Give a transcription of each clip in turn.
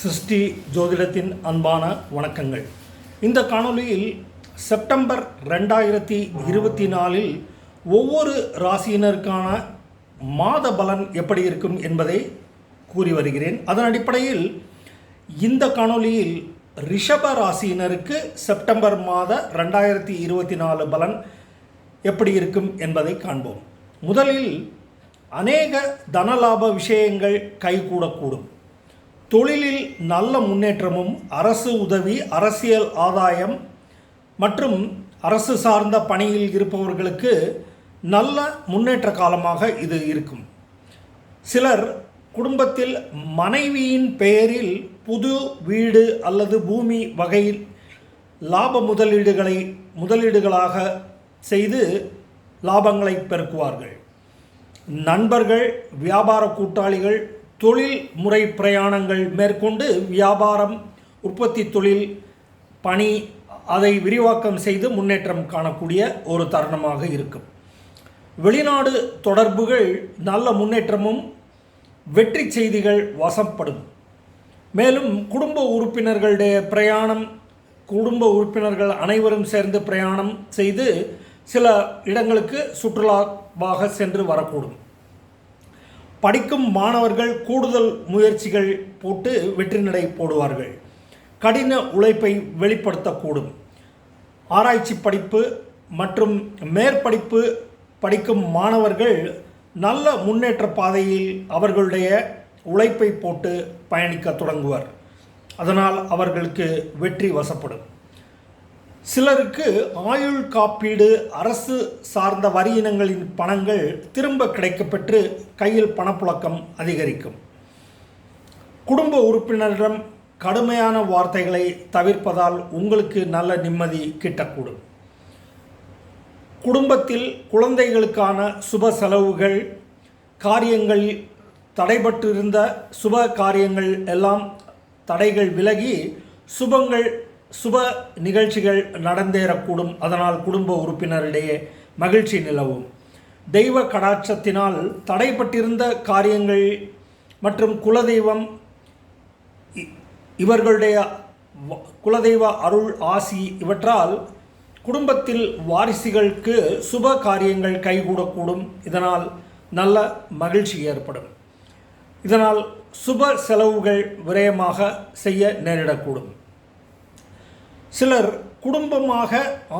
சிருஷ்டி ஜோதிடத்தின் அன்பான வணக்கங்கள். இந்த காணொளியில் செப்டம்பர் ரெண்டாயிரத்தி இருபத்தி நாலில் ஒவ்வொரு ராசியினருக்கான மாத பலன் எப்படி இருக்கும் என்பதை கூறி வருகிறேன். அதன் அடிப்படையில் இந்த காணொளியில் ரிஷப ராசியினருக்கு செப்டம்பர் மாத ரெண்டாயிரத்தி இருபத்தி நாலு பலன் எப்படி இருக்கும் என்பதை காண்போம். முதலில் அநேக தனலாப விஷயங்கள் கைகூடக்கூடும். தொழிலில் நல்ல முன்னேற்றமும் அரசு உதவி அரசியல் ஆதாயம் மற்றும் அரசு சார்ந்த பணியில் இருப்பவர்களுக்கு நல்ல முன்னேற்ற காலமாக இது இருக்கும். சிலர் குடும்பத்தில் மனைவியின் பெயரில் புது வீடு அல்லது பூமி வகையில் லாப முதலீடுகளை முதலீடுகளாக செய்து லாபங்களை பெருக்குவார்கள். நண்பர்கள் வியாபார கூட்டாளிகள் தொழில் முறை பிரயாணங்கள் மேற்கொண்டு வியாபாரம் உற்பத்தி தொழில் பணி அதை விரிவாக்கம் செய்து முன்னேற்றம் காணக்கூடிய ஒரு தருணமாக இருக்கும். வெளிநாடு தொடர்புகள் நல்ல முன்னேற்றமும் வெற்றி செய்திகள் வசப்படும் மேலும் குடும்ப உறுப்பினர்களுடைய பிரயாணம் குடும்ப உறுப்பினர்கள் அனைவரும் சேர்ந்து பிரயாணம் செய்து சில இடங்களுக்கு சுற்றுலாவாக சென்று வரக்கூடும். படிக்கும் மாணவர்கள் கூடுதல் முயற்சிகள் போட்டு வெற்றி நடை போடுவார்கள். கடின உழைப்பை வெளிப்படுத்தக்கூடும். ஆராய்ச்சி படிப்பு மற்றும் மேற்படிப்பு படிக்கும் மாணவர்கள் நல்ல முன்னேற்ற பாதையில் அவர்களுடைய உழைப்பை போட்டு பயணிக்க தொடங்குவர். அதனால் அவர்களுக்கு வெற்றி வசப்படும். சிலருக்கு ஆயுள் காப்பீடு அரசு சார்ந்த வரி இனங்களின் பணங்கள் திரும்ப கிடைக்கப்பெற்று கையில் பணப்புழக்கம் அதிகரிக்கும். குடும்ப உறுப்பினரிடம் கடுமையான வார்த்தைகளை தவிர்ப்பதால் உங்களுக்கு நல்ல நிம்மதி கிட்டக்கூடும். குடும்பத்தில் குழந்தைகளுக்கான சுப செலவுகள் காரியங்கள் தடைபட்டிருந்த சுப காரியங்கள் எல்லாம் தடைகள் விலகி சுபங்கள் சுப நிகழ்ச்சிகள் நடந்தேறக்கூடும். அதனால் குடும்ப உறுப்பினரிடையே மகிழ்ச்சி நிலவும். தெய்வ கடாட்சத்தினால் தடைப்பட்டிருந்த காரியங்கள் மற்றும் குலதெய்வம் இவர்களுடைய குலதெய்வ அருள் ஆசி இவற்றால் குடும்பத்தில் வாரிசுகளுக்கு சுப காரியங்கள் கைகூடக்கூடும். இதனால் நல்ல மகிழ்ச்சி ஏற்படும். இதனால் சுப செலவுகள் விரயமாக செய்ய நேரிடக்கூடும். சிலர் குடும்பமாக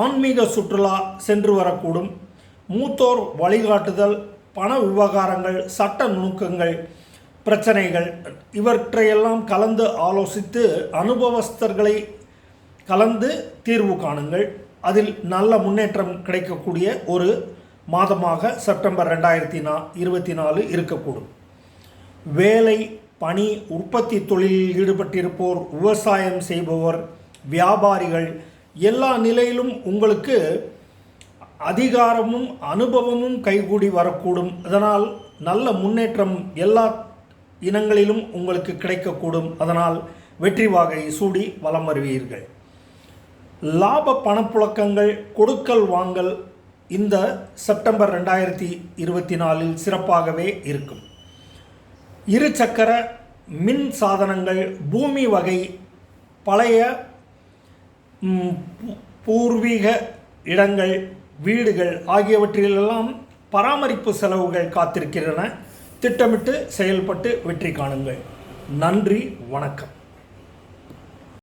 ஆன்மீக சுற்றுலா சென்று வரக்கூடும். மூத்தோர் வழிகாட்டுதல் பண விவகாரங்கள் சட்ட நுணுக்கங்கள் பிரச்சனைகள் இவற்றையெல்லாம் கலந்து ஆலோசித்து அனுபவஸ்தர்களை கலந்து தீர்வு காணுங்கள். அதில் நல்ல முன்னேற்றம் கிடைக்கக்கூடிய ஒரு மாதமாக செப்டம்பர் ரெண்டாயிரத்தி நா இருபத்தி நாலு இருக்கக்கூடும். வேலை பணி உற்பத்தி தொழிலில் ஈடுபட்டிருப்போர் விவசாயம் செய்பவர் வியாபாரிகள் எல்லா நிலையிலும் உங்களுக்கு அதிகாரமும் அனுபவமும் கைகூடி வரக்கூடும். அதனால் நல்ல முன்னேற்றம் எல்லா இனங்களிலும் உங்களுக்கு கிடைக்கக்கூடும். அதனால் வெற்றி வாகை சூடி வலம் வருவீர்கள். லாப பணப்புழக்கங்கள் கொடுக்கல் வாங்கல் இந்த செப்டம்பர் ரெண்டாயிரத்தி இருபத்தி நாலில் சிறப்பாகவே இருக்கும். இருசக்கர மின் சாதனங்கள் பூமி வகை பழைய பூர்வீக இடங்கள் வீடுகள் ஆகியவற்றிலெல்லாம் பராமரிப்பு செலவுகள் காத்திருக்கின்றன. திட்டமிட்டு செயல்பட்டு வெற்றி காணுங்கள். நன்றி வணக்கம்.